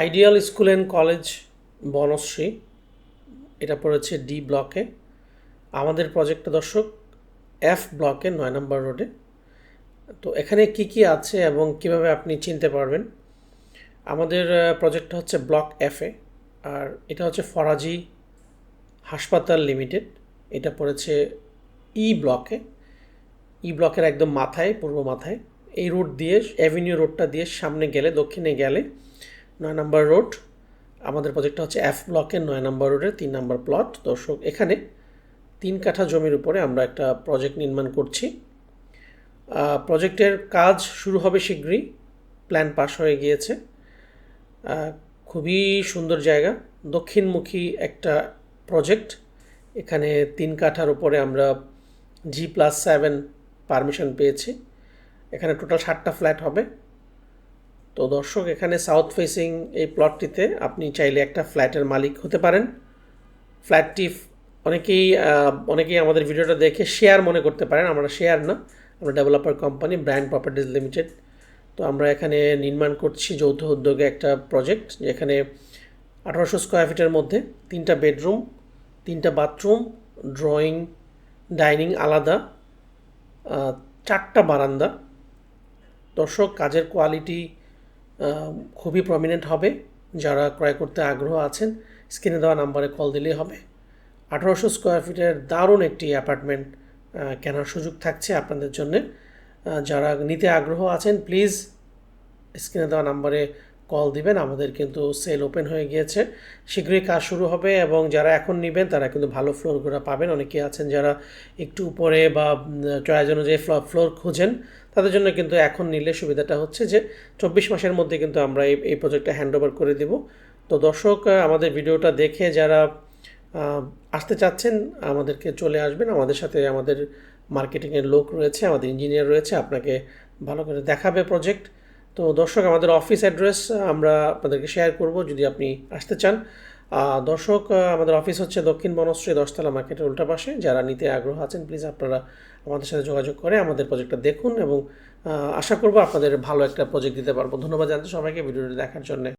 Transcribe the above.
Ideal school and college Banasree, এটা পড়েছে D ব্লকে। আমাদের প্রজেক্ট দর্শক এফ ব্লকে, নয় নম্বর রোডে। তো এখানে কি কি আছে এবং কীভাবে আপনি চিনতে পারবেন? আমাদের প্রজেক্টটা হচ্ছে ব্লক এফে আর এটা হচ্ছে ফরাজি হাসপাতাল লিমিটেড। এটা পড়েছে ই ব্লকে। ই ব্লকের একদম মাথায়, পূর্ব মাথায়। এই রোড দিয়ে, অ্যাভিনিউ রোডটা দিয়ে সামনে গেলে, দক্ষিণে গেলে নয় নাম্বার রোড। আমাদের প্রজেক্টটা হচ্ছে এফ ব্লকের নয় নাম্বার রোডের তিন নম্বর প্লট দর্শক, এখানে তিন কাঠা জমির উপরে আমরা একটা প্রজেক্ট নির্মাণ করছি। প্রজেক্টের কাজ শুরু হবে শীঘ্রই। প্ল্যান পাস হয়ে গিয়েছে। খুবই সুন্দর জায়গা। দক্ষিণমুখী একটা প্রজেক্ট এখানে তিন কাঠার উপরে আমরা জি প্লাস সেভেন পারমিশন পেয়েছি। এখানে টোটাল ষাটটা ফ্ল্যাট হবে। তো দর্শক, এখানে সাউথ ফেসিং এই প্লটটিতে আপনি চাইলে একটা ফ্ল্যাটের মালিক হতে পারেন। ফ্ল্যাটটি অনেকেই অনেকেই আমাদের ভিডিওটা দেখে শেয়ার মনে করতে পারেন। আমরা শেয়ার না, আমরা developer company brand properties limited তো আমরা এখানে নির্মাণ করছি যৌথ উদ্যোগে একটা প্রজেক্ট যেখানে আঠারোশো স্কোয়ার ফিটের মধ্যে তিনটা বেডরুম তিনটা বাথরুম ড্রয়িং ডাইনিং আলাদা চারটা বারান্দা। দর্শক, কাজের কোয়ালিটি খুবই প্রমিনেন্ট হবে। যারা ক্রয় করতে আগ্রহ আছেন স্ক্রিনে দেওয়া নাম্বারে কল দিলেই হবে। আঠারোশো স্কোয়ার ফিটের দারুণ একটি অ্যাপার্টমেন্ট কেনার সুযোগ থাকছে আপনাদের জন্য। যারা নিতে আগ্রহ আছেন প্লিজ স্ক্রিনে দেওয়া নাম্বারে কল দিবেন, আমাদের কিন্তু সেল ওপেন হয়ে গিয়েছে। শীঘ্রই কাজ শুরু হবে এবং যারা এখন নেবেন, তারা কিন্তু ভালো ফ্লোরগুলো পাবেন। অনেকে আছেন যারা একটু উপরে বা চয়েস অনুযায়ী ফ্ল ফ্লোর খুঁজেন, তাদের জন্য কিন্তু এখন নিলে সুবিধাটা হচ্ছে যে চব্বিশ মাসের মধ্যে কিন্তু আমরা এই এই প্রজেক্টটা হ্যান্ড ওভার করে দিব। তো দর্শক আমাদের ভিডিওটা দেখে যারা আসতে চাচ্ছেন, আমাদেরকে চলে আসবেন। আমাদের সাথে আমাদের মার্কেটিংয়ের লোক রয়েছে, আমাদের ইঞ্জিনিয়ার রয়েছে, আপনাকে ভালো করে দেখাবে প্রজেক্ট তো দর্শক, আমাদের অফিস অ্যাড্রেস আমরা আপনাদেরকে শেয়ার করব যদি আপনি আসতে চান। দর্শক আমাদের অফিস হচ্ছে দক্ষিণ বনশ্রী দশতলা মার্কেটের উল্টা পাশে। যারা নিতে আগ্রহ আছেন প্লিজ আপনারা আমাদের সাথে যোগাযোগ করে আমাদের প্রজেক্টটা দেখুন এবং আশা করব আপনাদের ভালো একটা প্রজেক্ট দিতে পারব। ধন্যবাদ জানতে সবাইকে ভিডিওটি দেখার জন্য।